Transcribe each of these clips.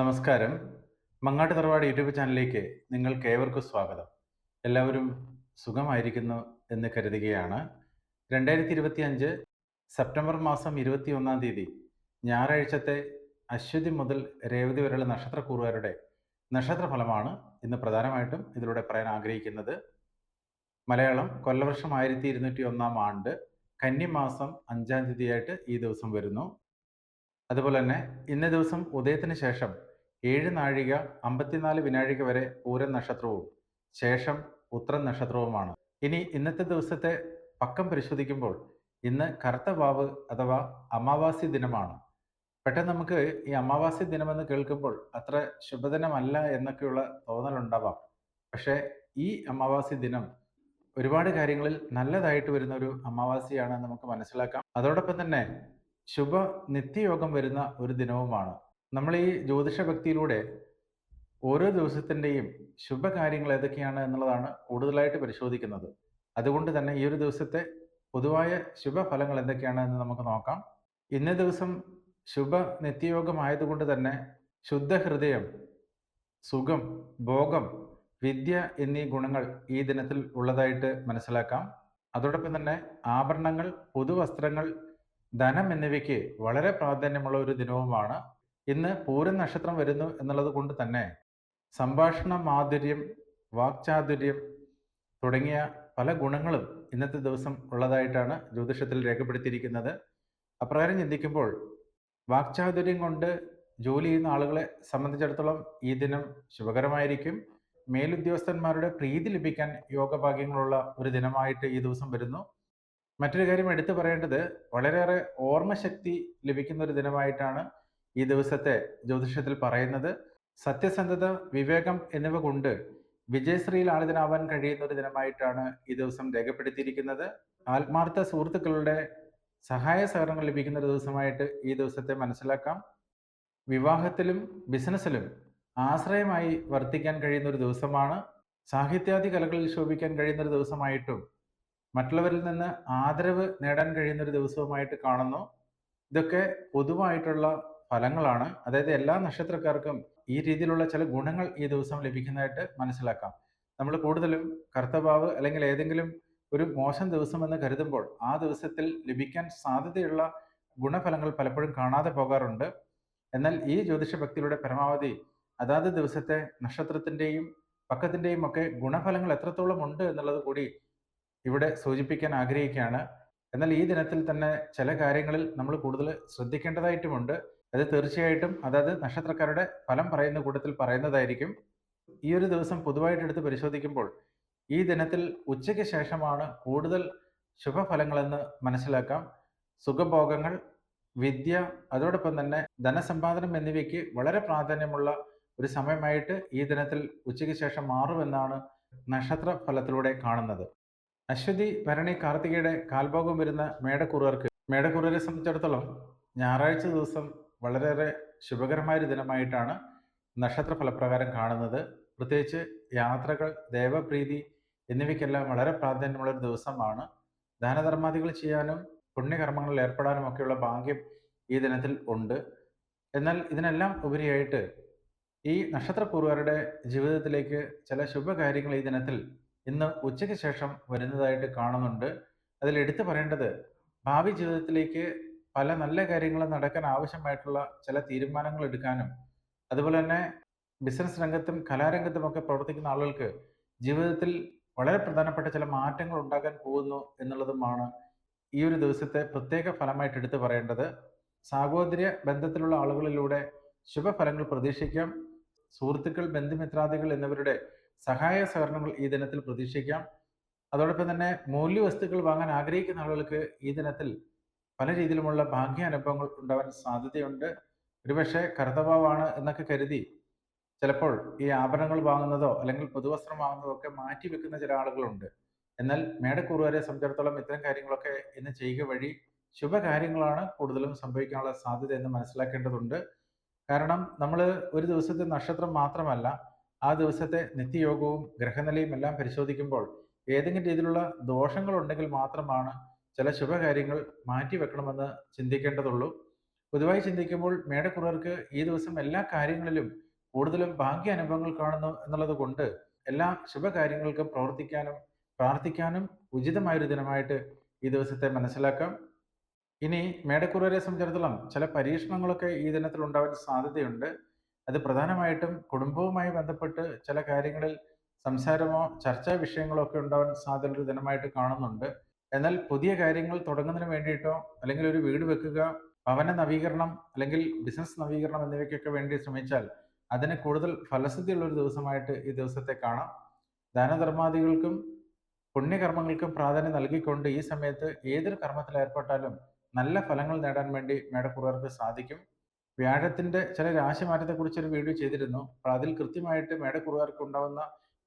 നമസ്കാരം. മങ്ങാട്ട് തറവാട് യൂട്യൂബ് ചാനലിലേക്ക് നിങ്ങൾക്ക് ഏവർക്കും സ്വാഗതം. എല്ലാവരും സുഖമായിരിക്കുന്നു എന്ന് കരുതുകയാണ്. രണ്ടായിരത്തി ഇരുപത്തി അഞ്ച് സെപ്റ്റംബർ മാസം ഇരുപത്തി ഒന്നാം തീയതി ഞായറാഴ്ചത്തെ അശ്വതി മുതൽ രേവതി വരെയുള്ള നക്ഷത്രക്കൂറുകാരുടെ നക്ഷത്രഫലമാണ് ഇന്ന് പ്രധാനമായിട്ടും ഇതിലൂടെ പറയാൻ ആഗ്രഹിക്കുന്നത്. മലയാളം കൊല്ലവർഷം ആയിരത്തി ഇരുന്നൂറ്റി ഒന്നാം ആണ്ട് കന്നിമാസം അഞ്ചാം തീയതിയായിട്ട് ഈ ദിവസം വരുന്നു. അതുപോലെ തന്നെ ഇന്ന ദിവസം ഉദയത്തിന് ശേഷം ഏഴ് നാഴിക അമ്പത്തിനാല് വിനാഴിക വരെ പൂരൻ നക്ഷത്രവും ശേഷം ഉത്ര നക്ഷത്രവുമാണ്. ഇനി ഇന്നത്തെ ദിവസത്തെ പക്കം പരിശോധിക്കുമ്പോൾ ഇന്ന് കറുത്ത വാവ് അഥവാ അമാവാസി ദിനമാണ്. പെട്ടെന്ന് നമുക്ക് ഈ അമാവാസി ദിനമെന്ന് കേൾക്കുമ്പോൾ അത്ര ശുഭദിനമല്ല എന്നൊക്കെയുള്ള തോന്നലുണ്ടാവാം. പക്ഷേ ഈ അമാവാസി ദിനം ഒരുപാട് കാര്യങ്ങളിൽ നല്ലതായിട്ട് വരുന്ന ഒരു അമാവാസിയാണ് നമുക്ക് മനസ്സിലാക്കാം. അതോടൊപ്പം തന്നെ ശുഭ നിത്യയോഗം വരുന്ന ഒരു ദിനവുമാണ്. നമ്മൾ ഈ ജ്യോതിഷ ഭക്തിയിലൂടെ ഓരോ ദിവസത്തിന്റെയും ശുഭകാര്യങ്ങൾ ഏതൊക്കെയാണ് എന്നുള്ളതാണ് കൂടുതലായിട്ട് പരിശോധിക്കുന്നത്. അതുകൊണ്ട് തന്നെ ഈ ഒരു ദിവസത്തെ പൊതുവായ ശുഭഫലങ്ങൾ എന്തൊക്കെയാണ് എന്ന് നമുക്ക് നോക്കാം. ഇന്നേ ദിവസം ശുഭ നിത്യയോഗമായതുകൊണ്ട് തന്നെ ശുദ്ധ ഹൃദയം സുഖം ഭോഗം വിദ്യ എന്നീ ഗുണങ്ങൾ ഈ ദിനത്തിൽ ഉള്ളതായിട്ട് മനസ്സിലാക്കാം. അതോടൊപ്പം തന്നെ ആഭരണങ്ങൾ പുതുവസ്ത്രങ്ങൾ ധനം എന്നിവയ്ക്ക് വളരെ പ്രാധാന്യമുള്ള ഒരു ദിനവുമാണ്. ഇന്ന് പൂരൻ നക്ഷത്രം വരുന്നു എന്നുള്ളത് കൊണ്ട് തന്നെ സംഭാഷണ മാധുര്യം വാക്ചാതുര്യം തുടങ്ങിയ പല ഗുണങ്ങളും ഇന്നത്തെ ദിവസം ഉള്ളതായിട്ടാണ് ജ്യോതിഷത്തിൽ രേഖപ്പെടുത്തിയിരിക്കുന്നത്. അപ്രകാരം ചിന്തിക്കുമ്പോൾ വാക്ചാതുര്യം കൊണ്ട് ജോലി ചെയ്യുന്ന ആളുകളെ സംബന്ധിച്ചിടത്തോളം ഈ ദിനം ശുഭകരമായിരിക്കും. മേലുദ്യോഗസ്ഥന്മാരുടെ പ്രീതി ലഭിക്കാൻ യോഗഭാഗ്യങ്ങളുള്ള ഒരു ദിനമായിട്ട് ഈ ദിവസം വരുന്നു. മറ്റൊരു കാര്യം എടുത്തു പറയേണ്ടത് വളരെയേറെ ഓർമ്മശക്തി ലഭിക്കുന്ന ഒരു ദിനമായിട്ടാണ് ഈ ദിവസത്തെ ജ്യോതിഷത്തിൽ പറയുന്നത് സത്യസന്ധത വിവേകം എന്നിവ കൊണ്ട് വിജയശ്രീയിൽ ആളിതനാവാൻ കഴിയുന്ന ഒരു ദിനമായിട്ടാണ് ഈ ദിവസം രേഖപ്പെടുത്തിയിരിക്കുന്നത്. ആത്മാർത്ഥ സുഹൃത്തുക്കളുടെ സഹായ സഹകരണങ്ങൾ ലഭിക്കുന്ന ഒരു ദിവസമായിട്ട് ഈ ദിവസത്തെ മനസ്സിലാക്കാം. വിവാഹത്തിലും ബിസിനസ്സിലും ആശ്രയമായി വർത്തിക്കാൻ കഴിയുന്ന ഒരു ദിവസമാണ്. സാഹിത്യാദി കലകളിൽ ശോഭിക്കാൻ കഴിയുന്ന ഒരു ദിവസമായിട്ടും മറ്റുള്ളവരിൽ നിന്ന് ആദരവ് നേടാൻ കഴിയുന്ന ഒരു ദിവസവുമായിട്ട് കാണുന്നു. ഇതൊക്കെ പൊതുവായിട്ടുള്ള ഫലങ്ങളാണ്. അതായത് എല്ലാ നക്ഷത്രക്കാർക്കും ഈ രീതിയിലുള്ള ചില ഗുണങ്ങൾ ഈ ദിവസം ലഭിക്കുന്നതായിട്ട് മനസ്സിലാക്കാം. നമ്മൾ കൂടുതലും കർത്തഭാവ് അല്ലെങ്കിൽ ഏതെങ്കിലും ഒരു മോശം ദിവസം എന്ന് കരുതുമ്പോൾ ആ ദിവസത്തിൽ ലഭിക്കാൻ സാധ്യതയുള്ള ഗുണഫലങ്ങൾ പലപ്പോഴും കാണാതെ പോകാറുണ്ട്. എന്നാൽ ഈ ജ്യോതിഷ ഭക്തിയുടെ പരമാവധി അതാത് ദിവസത്തെ നക്ഷത്രത്തിന്റെയും പക്കത്തിന്റെയും ഒക്കെ ഗുണഫലങ്ങൾ എത്രത്തോളം ഉണ്ട് എന്നുള്ളത് കൂടി ഇവിടെ സൂചിപ്പിക്കാൻ ആഗ്രഹിക്കുകയാണ്. എന്നാൽ ഈ ദിനത്തിൽ തന്നെ ചില കാര്യങ്ങളിൽ നമ്മൾ കൂടുതൽ ശ്രദ്ധിക്കേണ്ടതായിട്ടുമുണ്ട്. അത് തീർച്ചയായിട്ടും അതായത് നക്ഷത്രക്കാരുടെ ഫലം പറയുന്ന കൂട്ടത്തിൽ പറയുന്നതായിരിക്കും. ഈ ഒരു ദിവസം പൊതുവായിട്ട് എടുത്ത് പരിശോധിക്കുമ്പോൾ ഈ ദിനത്തിൽ ഉച്ചയ്ക്ക് ശേഷമാണ് കൂടുതൽ ശുഭഫലങ്ങളെന്ന് മനസ്സിലാക്കാം. സുഖഭോഗങ്ങൾ വിദ്യ അതോടൊപ്പം തന്നെ ധനസമ്പാദനം എന്നിവയ്ക്ക് വളരെ പ്രാധാന്യമുള്ള ഒരു സമയമായിട്ട് ഈ ദിനത്തിൽ ഉച്ചയ്ക്ക് ശേഷം മാറുമെന്നാണ് നക്ഷത്ര ഫലത്തിലൂടെ കാണുന്നത്. അശ്വതി ഭരണി കാർത്തികയുടെ കാൽഭോഗം വരുന്ന മേടക്കുറുകർക്ക് മേടക്കുറുകരെ സംബന്ധിച്ചിടത്തോളം ഞായറാഴ്ച ദിവസം വളരെയേറെ ശുഭകരമായ ഒരു ദിനമായിട്ടാണ് നക്ഷത്ര ഫലപ്രകാരം കാണുന്നത്. പ്രത്യേകിച്ച് യാത്രകൾ ദേവപ്രീതി എന്നിവയ്ക്കെല്ലാം വളരെ പ്രാധാന്യമുള്ള ഒരു ദിവസമാണ്. ദാനധർമാദികൾ ചെയ്യാനും പുണ്യകർമ്മങ്ങളിൽ ഏർപ്പെടാനും ഒക്കെയുള്ള ഭാഗ്യം ഈ ദിനത്തിൽ ഉണ്ട്. എന്നാൽ ഇതിനെല്ലാം ഉപരിയായിട്ട് ഈ നക്ഷത്രപൂർവരുടെ ജീവിതത്തിലേക്ക് ചില ശുഭകാര്യങ്ങൾ ഈ ദിനത്തിൽ ഇന്ന് ഉച്ചയ്ക്ക് ശേഷം വരുന്നതായിട്ട് കാണുന്നുണ്ട്. അതിൽ എടുത്തു പറയേണ്ടത് ഭാവി ജീവിതത്തിലേക്ക് പല നല്ല കാര്യങ്ങൾ നടക്കാൻ ആവശ്യമായിട്ടുള്ള ചില തീരുമാനങ്ങൾ എടുക്കാനും അതുപോലെ തന്നെ ബിസിനസ് രംഗത്തും കലാരംഗത്തുമൊക്കെ പ്രവർത്തിക്കുന്ന ആളുകൾക്ക് ജീവിതത്തിൽ വളരെ പ്രധാനപ്പെട്ട ചില മാറ്റങ്ങൾ ഉണ്ടാകാൻ പോകുന്നു എന്നുള്ളതുമാണ് ഈ ഒരു ദിവസത്തെ പ്രത്യേക ഫലമായിട്ട് എടുത്തു പറയേണ്ടത്. സാഹോദര്യ ബന്ധത്തിലുള്ള ആളുകളിലൂടെ ശുഭഫലങ്ങൾ പ്രതീക്ഷിക്കാം. സുഹൃത്തുക്കൾ ബന്ധുമിത്രാദികൾ എന്നിവരുടെ സഹായ സഹകരണങ്ങൾ ഈ ദിനത്തിൽ പ്രതീക്ഷിക്കാം. അതോടൊപ്പം തന്നെ മൂല്യവസ്തുക്കൾ വാങ്ങാൻ ആഗ്രഹിക്കുന്ന ആളുകൾക്ക് ഈ ദിനത്തിൽ പല രീതിയിലുമുള്ള ഭാഗ്യ അനുഭവങ്ങൾ ഉണ്ടാവാൻ സാധ്യതയുണ്ട്. ഒരുപക്ഷെ കർത്തഭാവാണ് എന്നൊക്കെ കരുതി ചിലപ്പോൾ ഈ ആഭരണങ്ങൾ വാങ്ങുന്നതോ അല്ലെങ്കിൽ പുതുവസ്ത്രം വാങ്ങുന്നതോ ഒക്കെ മാറ്റി വെക്കുന്ന ചില ആളുകളുണ്ട്. എന്നാൽ മേടക്കൂറുകാരെ സംബന്ധിച്ചിടത്തോളം ഇത്തരം കാര്യങ്ങളൊക്കെ ഇന്ന് ചെയ്യുക വഴി ശുഭകാര്യങ്ങളാണ് കൂടുതലും സംഭവിക്കാനുള്ള സാധ്യത എന്ന് മനസ്സിലാക്കേണ്ടതുണ്ട്. കാരണം നമ്മൾ ഒരു ദിവസത്തെ നക്ഷത്രം മാത്രമല്ല ആ ദിവസത്തെ നിത്യയോഗവും ഗ്രഹനിലയും എല്ലാം പരിശോധിക്കുമ്പോൾ ഏതെങ്കിലും രീതിയിലുള്ള ദോഷങ്ങൾ ഉണ്ടെങ്കിൽ മാത്രമാണ് ചില ശുഭകാര്യങ്ങൾ മാറ്റി വെക്കണമെന്ന് ചിന്തിക്കേണ്ടതുള്ളൂ. പൊതുവായി ചിന്തിക്കുമ്പോൾ മേടക്കുറർക്ക് ഈ ദിവസം എല്ലാ കാര്യങ്ങളിലും കൂടുതലും ഭാഗ്യ അനുഭവങ്ങൾ കാണുന്നു എന്നുള്ളത് കൊണ്ട് എല്ലാ ശുഭകാര്യങ്ങൾക്കും പ്രവർത്തിക്കാനും പ്രാർത്ഥിക്കാനും ഉചിതമായൊരു ദിനമായിട്ട് ഈ ദിവസത്തെ മനസ്സിലാക്കാം. ഇനി മേടക്കുറരെ സംബന്ധിച്ചിടത്തോളം ചില പരീക്ഷണങ്ങളൊക്കെ ഈ ദിനത്തിൽ ഉണ്ടാവാൻ സാധ്യതയുണ്ട്. അത് പ്രധാനമായിട്ടും കുടുംബവുമായി ബന്ധപ്പെട്ട് ചില കാര്യങ്ങളിൽ സംസാരമോ ചർച്ചാ വിഷയങ്ങളോ ഒക്കെ ഉണ്ടാവാൻ സാധ്യതയുള്ള ദിനമായിട്ട് കാണുന്നുണ്ട്. എന്നാൽ പുതിയ കാര്യങ്ങൾ തുടങ്ങുന്നതിന് വേണ്ടിയിട്ടോ അല്ലെങ്കിൽ ഒരു വീട് വെക്കുക ഭവന നവീകരണം അല്ലെങ്കിൽ ബിസിനസ് നവീകരണം എന്നിവയ്ക്കൊക്കെ വേണ്ടി ശ്രമിച്ചാൽ അതിന് കൂടുതൽ ഫലസിദ്ധിയുള്ള ഒരു ദിവസമായിട്ട് ഈ ദിവസത്തെ കാണാം. ദാനധർമാദികൾക്കും പുണ്യകർമ്മങ്ങൾക്കും പ്രാധാന്യം നൽകിക്കൊണ്ട് ഈ സമയത്ത് ഏതൊരു കർമ്മത്തിൽ ഏർപ്പെട്ടാലും നല്ല ഫലങ്ങൾ നേടാൻ വേണ്ടി മേടക്കുറവർക്ക് സാധിക്കും. വ്യാഴത്തിന്റെ ചില രാശിമാറ്റത്തെക്കുറിച്ച് ഒരു വീഡിയോ ചെയ്തിരുന്നു. അപ്പോൾ അതിൽ കൃത്യമായിട്ട് മേടക്കുറവർക്ക് ഉണ്ടാവുന്ന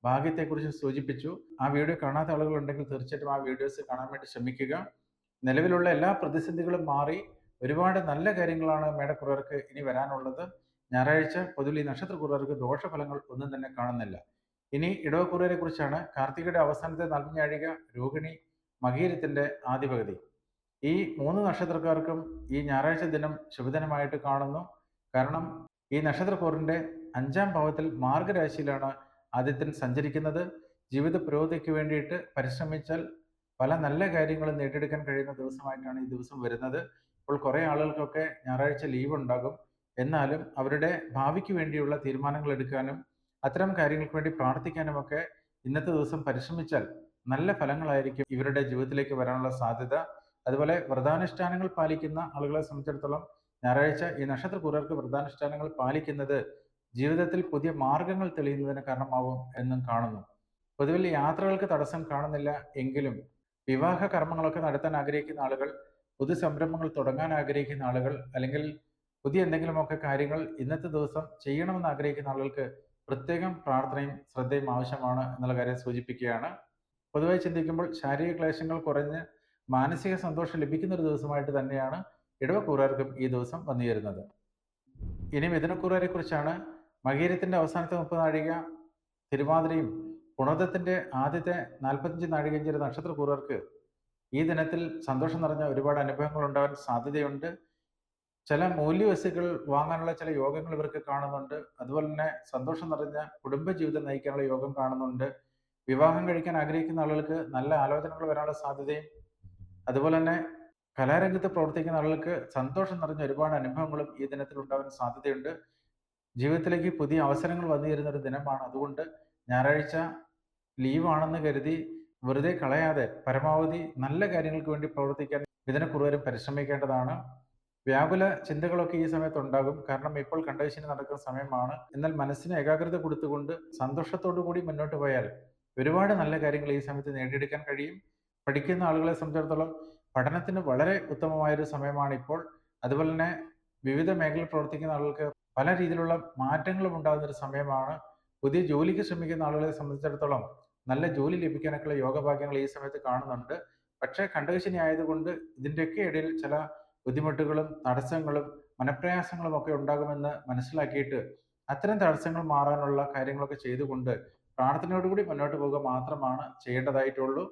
ഭാഗ്യത്തെക്കുറിച്ച് സൂചിപ്പിച്ചു. ആ വീഡിയോ കാണാത്ത ആളുകൾ ഉണ്ടെങ്കിൽ തീർച്ചയായിട്ടും ആ വീഡിയോസ് കാണാൻ വേണ്ടി ശ്രമിക്കുക. നിലവിലുള്ള എല്ലാ പ്രതിസന്ധികളും മാറി ഒരുപാട് നല്ല കാര്യങ്ങളാണ് മേടക്കുറവർക്ക് ഇനി വരാനുള്ളത്. ഞായറാഴ്ച പൊതുവിൽ ഈ നക്ഷത്രക്കുറവർക്ക് ദോഷഫലങ്ങൾ ഒന്നും തന്നെ കാണുന്നില്ല. ഇനി ഇടവക്കുറവരെ കുറിച്ചാണ് കാർത്തികയുടെ അവസാനത്തെ നാൽപ്പഞ്ഞാഴിക രോഹിണി മകീരത്തിന്റെ ആദ്യപകുതി ഈ മൂന്ന് നക്ഷത്രക്കാർക്കും ഈ ഞായറാഴ്ച ദിനം ശുഭദിനമായിട്ട് കാണുന്നു. കാരണം ഈ നക്ഷത്രക്കൂറിന്റെ അഞ്ചാം ഭാവത്തിൽ മാർഗരാശിയിലാണ് ആദിത്യൻ സഞ്ചരിക്കുന്നത് ജീവിത പുരോഗതിക്ക് വേണ്ടിയിട്ട് പരിശ്രമിച്ചാൽ പല നല്ല കാര്യങ്ങളും നേടിയെടുക്കാൻ കഴിയുന്ന ദിവസമായിട്ടാണ് ഈ ദിവസം വരുന്നത്. ഇപ്പോൾ കുറേ ആളുകൾക്കൊക്കെ ഞായറാഴ്ച ലീവ് ഉണ്ടാകും. എന്നാലും അവരുടെ ഭാവിക്ക് വേണ്ടിയുള്ള തീരുമാനങ്ങൾ എടുക്കാനും അത്തരം കാര്യങ്ങൾക്ക് വേണ്ടി പ്രാർത്ഥിക്കാനും ഒക്കെ ഇന്നത്തെ ദിവസം പരിശ്രമിച്ചാൽ നല്ല ഫലങ്ങളായിരിക്കും ഇവരുടെ ജീവിതത്തിലേക്ക് വരാനുള്ള സാധ്യത. അതുപോലെ വ്രതാനുഷ്ഠാനങ്ങൾ പാലിക്കുന്ന ആളുകളെ സംബന്ധിച്ചിടത്തോളം ഞായറാഴ്ച ഈ നക്ഷത്രക്കൂറർക്ക് വ്രതാനുഷ്ഠാനങ്ങൾ പാലിക്കുന്നത് ജീവിതത്തിൽ പുതിയ മാർഗങ്ങൾ തെളിയുന്നതിന് കാരണമാവും എന്നും കാണുന്നു. പൊതുവിൽ യാത്രകൾക്ക് തടസ്സം കാണുന്നില്ല എങ്കിലും വിവാഹ കർമ്മങ്ങളൊക്കെ നടത്താൻ ആഗ്രഹിക്കുന്ന ആളുകൾ പുതു സംരംഭങ്ങൾ തുടങ്ങാൻ ആഗ്രഹിക്കുന്ന ആളുകൾ അല്ലെങ്കിൽ പുതിയ എന്തെങ്കിലുമൊക്കെ കാര്യങ്ങൾ ഇന്നത്തെ ദിവസം ചെയ്യണമെന്ന് ആഗ്രഹിക്കുന്ന ആളുകൾക്ക് പ്രത്യേകം പ്രാർത്ഥനയും ശ്രദ്ധയും ആവശ്യമാണ് എന്നുള്ള കാര്യം സൂചിപ്പിക്കുകയാണ്. പൊതുവായി ചിന്തിക്കുമ്പോൾ ശാരീരിക ക്ലേശങ്ങൾ കുറഞ്ഞ് മാനസിക സന്തോഷം ലഭിക്കുന്ന ഒരു ദിവസമായിട്ട് തന്നെയാണ് ഇടവക്കൂറുകാർക്കും ഈ ദിവസം വന്നു ചേരുന്നത് ഇനി മിഥുനക്കൂറുകാരെ കുറിച്ചാണ് മകീരത്തിന്റെ അവസാനത്തെ മുപ്പത് നാഴിക തിരുവാതിരയും പുണർദത്തിന്റെ ആദ്യത്തെ നാൽപ്പത്തഞ്ച് നാഴികയും ചേരുന്ന നക്ഷത്രക്കൂറുകാർക്ക് ഈ ദിനത്തിൽ സന്തോഷം നിറഞ്ഞ ഒരുപാട് അനുഭവങ്ങൾ ഉണ്ടാവാൻ സാധ്യതയുണ്ട്. ചില മൂല്യവസ്തുക്കൾ വാങ്ങാനുള്ള ചില യോഗങ്ങൾ ഇവർക്ക് കാണുന്നുണ്ട്. അതുപോലെ തന്നെ സന്തോഷം നിറഞ്ഞ കുടുംബജീവിതം നയിക്കാനുള്ള യോഗം കാണുന്നുണ്ട്. വിവാഹം കഴിക്കാൻ ആഗ്രഹിക്കുന്ന ആളുകൾക്ക് നല്ല ആലോചനകൾ വരാനുള്ള സാധ്യതയും അതുപോലെ തന്നെ കലാരംഗത്ത് പ്രവർത്തിക്കുന്ന ആളുകൾക്ക് സന്തോഷം നിറഞ്ഞ ഒരുപാട് അനുഭവങ്ങളും ഈ ദിനത്തിൽ ഉണ്ടാവാൻ സാധ്യതയുണ്ട്. ജീവിതത്തിലേക്ക് പുതിയ അവസരങ്ങൾ വന്നു തരുന്ന ഒരു ദിനമാണ്. അതുകൊണ്ട് ഞായറാഴ്ച ലീവാണെന്ന് കരുതി വെറുതെ കളയാതെ പരമാവധി നല്ല കാര്യങ്ങൾക്ക് വേണ്ടി പ്രവർത്തിക്കാൻ ഇതിനെക്കുറിവരും പരിശ്രമിക്കേണ്ടതാണ്. വ്യാകുല ചിന്തകളൊക്കെ ഈ സമയത്ത് ഉണ്ടാകും കാരണം ഇപ്പോൾ കണ്ടവിശന് നടക്കുന്ന സമയമാണ്. എന്നാൽ മനസ്സിന് ഏകാഗ്രത കൊടുത്തുകൊണ്ട് സന്തോഷത്തോടു കൂടി മുന്നോട്ട് പോയാൽ ഒരുപാട് നല്ല കാര്യങ്ങൾ ഈ സമയത്ത് നേടിയെടുക്കാൻ കഴിയും. പഠിക്കുന്ന ആളുകളെ സംബന്ധിച്ചിടത്തോളം പഠനത്തിന് വളരെ ഉത്തമമായൊരു സമയമാണ് ഇപ്പോൾ അതുപോലെ തന്നെ വിവിധ മേഖലയിൽ പ്രവർത്തിക്കുന്ന ആളുകൾക്ക് പല രീതിയിലുള്ള മാറ്റങ്ങളും ഉണ്ടാകുന്ന ഒരു സമയമാണ് പുതിയ ജോലിക്ക് ശ്രമിക്കുന്ന ആളുകളെ സംബന്ധിച്ചിടത്തോളം നല്ല ജോലി ലഭിക്കാനൊക്കെയുള്ള യോഗഭാഗ്യങ്ങൾ ഈ സമയത്ത് കാണുന്നുണ്ട്. പക്ഷേ കണ്ടകശനി ആയതുകൊണ്ട് ഇതിന്റെയൊക്കെ ഇടയിൽ ചില ബുദ്ധിമുട്ടുകളും തടസ്സങ്ങളും മനപ്രയാസങ്ങളും ഒക്കെ ഉണ്ടാകുമെന്ന് മനസ്സിലാക്കിയിട്ട് അത്തരം തടസ്സങ്ങൾ മാറാനുള്ള കാര്യങ്ങളൊക്കെ ചെയ്തുകൊണ്ട് പ്രാർത്ഥനയോടുകൂടി മുന്നോട്ട് പോവുക മാത്രമാണ് ചെയ്യേണ്ടതായിട്ടുള്ളൂ.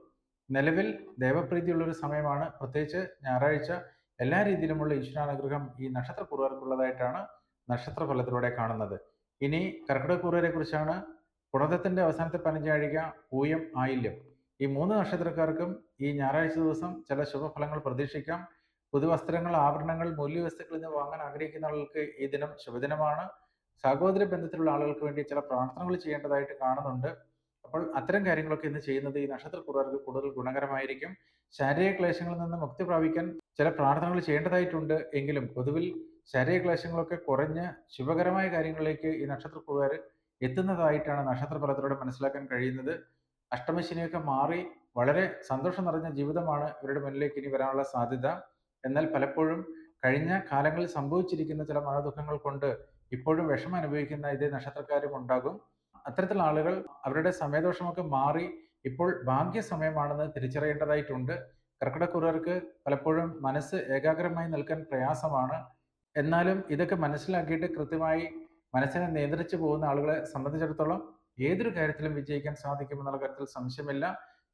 നിലവിൽ ദേവപ്രീതിയുള്ള ഒരു സമയമാണ്. പ്രത്യേകിച്ച് ഞായറാഴ്ച എല്ലാ രീതിയിലുമുള്ള ഈശ്വരാനുഗ്രഹം ഈ നക്ഷത്രക്കുറുകാർക്കുള്ളതായിട്ടാണ് നക്ഷത്ര ഫലത്തിലൂടെ കാണുന്നത്. ഇനി കർക്കിടകക്കുറുവരെ കുറിച്ചാണ്. പുണതത്തിന്റെ അവസാനത്തെ പതിനഞ്ചാഴിക പൂയം ആയില്യം. ഈ മൂന്ന് നക്ഷത്രക്കാർക്കും ഈ ഞായറാഴ്ച ദിവസം ചില ശുഭഫലങ്ങൾ പ്രതീക്ഷിക്കാം. പുതുവസ്ത്രങ്ങൾ ആഭരണങ്ങൾ മൂല്യവസ്തുക്കൾ എന്നിവ വാങ്ങാൻ ആഗ്രഹിക്കുന്ന ആളുകൾക്ക് ഈ ദിനം ശുഭദിനമാണ്. സഹോദര ബന്ധത്തിലുള്ള ആളുകൾക്ക് വേണ്ടി ചില പ്രാർത്ഥനകൾ ചെയ്യേണ്ടതായിട്ട് കാണുന്നുണ്ട്. അപ്പോൾ അത്തരം കാര്യങ്ങളൊക്കെ ഇന്ന് ചെയ്യുന്നത് ഈ നക്ഷത്രക്കുറവർക്ക് കൂടുതൽ ഗുണകരമായിരിക്കും. ശാരീരിക ക്ലേശങ്ങളിൽ നിന്ന് മുക്തി പ്രാപിക്കാൻ ചില പ്രാർത്ഥനകൾ ചെയ്യേണ്ടതായിട്ടുണ്ട്. എങ്കിലും പൊതുവിൽ ശാരീരിക ക്ലേശങ്ങളൊക്കെ കുറഞ്ഞ് ശുഭകരമായ കാര്യങ്ങളിലേക്ക് ഈ നക്ഷത്രക്കുറുകാർ എത്തുന്നതായിട്ടാണ് നക്ഷത്രഫലത്തിലൂടെ മനസ്സിലാക്കാൻ കഴിയുന്നത്. അഷ്ടമശനിയൊക്കെ മാറി വളരെ സന്തോഷം നിറഞ്ഞ ജീവിതമാണ് ഇവരുടെ മുന്നിലേക്ക് ഇനി വരാനുള്ള സാധ്യത. എന്നാൽ പലപ്പോഴും കഴിഞ്ഞ കാലങ്ങളിൽ സംഭവിച്ചിരിക്കുന്ന ചില മനോദുഃഖങ്ങൾ കൊണ്ട് ഇപ്പോഴും വിഷമം അനുഭവിക്കുന്ന ഇതേ നക്ഷത്രക്കാരും ഉണ്ടാകും. അത്തരത്തിലുള്ള ആളുകൾ അവരുടെ സമയദോഷമൊക്കെ മാറി ഇപ്പോൾ ഭാഗ്യ സമയമാണെന്ന് തിരിച്ചറിയേണ്ടതായിട്ടുണ്ട് കർക്കിടക്കുറർക്ക് പലപ്പോഴും മനസ്സ് ഏകാഗ്രമായി നിൽക്കാൻ പ്രയാസമാണ്. എന്നാലും ഇതൊക്കെ മനസ്സിലാക്കിയിട്ട് കൃത്യമായി മനസ്സിനെ നിയന്ത്രിച്ചു പോകുന്ന ആളുകളെ സംബന്ധിച്ചിടത്തോളം ഏതൊരു കാര്യത്തിലും വിജയിക്കാൻ സാധിക്കുമെന്നുള്ള കാര്യത്തിൽ സംശയമില്ല.